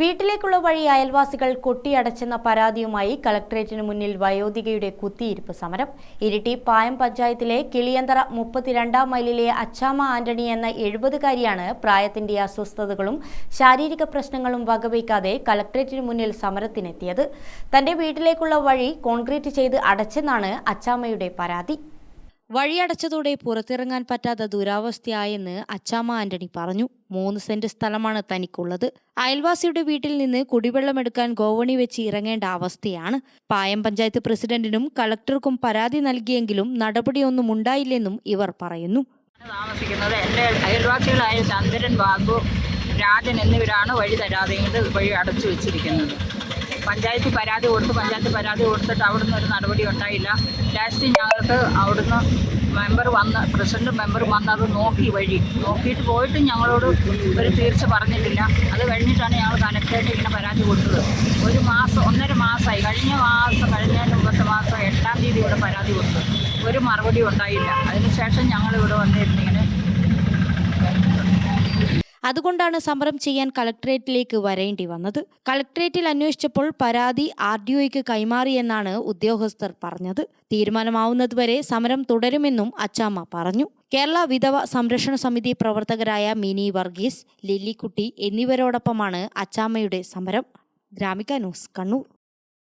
വീട്ടിലേക്കുള്ള വഴി അയൽവാസികൾ കൊട്ടിയടച്ചെന്ന പരാതിയുമായി കളക്ടറേറ്റിന് മുന്നിൽ വയോധികയുടെ കുത്തിയിരിപ്പ് സമരം. ഇരിട്ടി പായം പഞ്ചായത്തിലെ കിളിയന്തറ മുപ്പത്തിരണ്ടാം മൈലിലെ അച്ചാമ ആന്റണി എന്ന എഴുപതുകാരിയാണ് പ്രായത്തിന്റെ അസ്വസ്ഥതകളും ശാരീരിക പ്രശ്നങ്ങളും വകവയ്ക്കാതെ കളക്ടറേറ്റിന് മുന്നിൽ സമരത്തിനെത്തിയത്. തന്റെ വീട്ടിലേക്കുള്ള വഴി കോൺക്രീറ്റ് ചെയ്ത് അടച്ചെന്നാണ് അച്ചാമയുടെ പരാതി. വഴിയടച്ചതോടെ പുറത്തിറങ്ങാൻ പറ്റാത്ത ദുരാവസ്ഥയായെന്ന് അച്ചാമ്മ ആന്റണി പറഞ്ഞു. മൂന്ന് സെന്റ് സ്ഥലമാണ് തനിക്കുള്ളത്. അയൽവാസിയുടെ വീട്ടിൽ നിന്ന് കുടിവെള്ളമെടുക്കാൻ ഗോവണി വെച്ച് ഇറങ്ങേണ്ട അവസ്ഥയാണ്. പായം പഞ്ചായത്ത് പ്രസിഡന്റിനും കളക്ടർക്കും പരാതി നൽകിയെങ്കിലും നടപടിയൊന്നും ഉണ്ടായില്ലെന്നും ഇവർ പറയുന്നു. താമസിക്കുന്നത് എന്റെ അയൽവാസികളായ ചന്ദ്രൻ ബാബു രാജൻ എന്നിവരാണ് വഴി തരാതെ വഴി അടച്ചു വെച്ചിരിക്കുന്നത്. പഞ്ചായത്തിൽ പരാതി കൊടുത്ത് പഞ്ചായത്ത് പരാതി കൊടുത്തിട്ട് അവിടുന്ന് ഒരു നടപടി ഉണ്ടായില്ല. ലാസ്റ്റ് ഞങ്ങൾക്ക് അവിടുന്ന് മെമ്പർ വന്ന് പ്രസിഡന്റ് മെമ്പർ വന്ന് അത് നോക്കി വഴി. നോക്കിയിട്ട് പോയിട്ട് ഞങ്ങളോട് ഒരു തീർച്ച പറഞ്ഞിട്ടില്ല. അത് കഴിഞ്ഞിട്ടാണ് ഞങ്ങൾ കലക്ടറേറ്റ് ഇങ്ങനെ പരാതി കൊടുത്തത്. ഒരു മാസം ഒന്നര മാസമായി. കഴിഞ്ഞ മാസം കഴിഞ്ഞ മുമ്പത്തെ മാസം എട്ടാം തീയതി ഇവിടെ പരാതി കൊടുത്തു. ഒരു മറുപടി ഉണ്ടായില്ല. അതിനുശേഷം ഞങ്ങൾ ഇവിടെ വന്നിരുന്നു അതുകൊണ്ടാണ് സമരം ചെയ്യാൻ കളക്ടറേറ്റിലേക്ക് വരേണ്ടി വന്നത്. കളക്ടറേറ്റിൽ അന്വേഷിച്ചപ്പോൾ പരാതി ആർ ഡി ഒയ്ക്ക് കൈമാറിയെന്നാണ് ഉദ്യോഗസ്ഥർ പറഞ്ഞത്. തീരുമാനമാവുന്നതുവരെ സമരം തുടരുമെന്നും അച്ചാമ്മ പറഞ്ഞു. കേരള വിധവ സംരക്ഷണ സമിതി പ്രവർത്തകരായ മിനി വർഗീസ് ലില്ലിക്കുട്ടി എന്നിവരോടൊപ്പമാണ് അച്ചാമ്മയുടെ സമരം. ഗ്രാമിക ന്യൂസ് കണ്ണൂർ.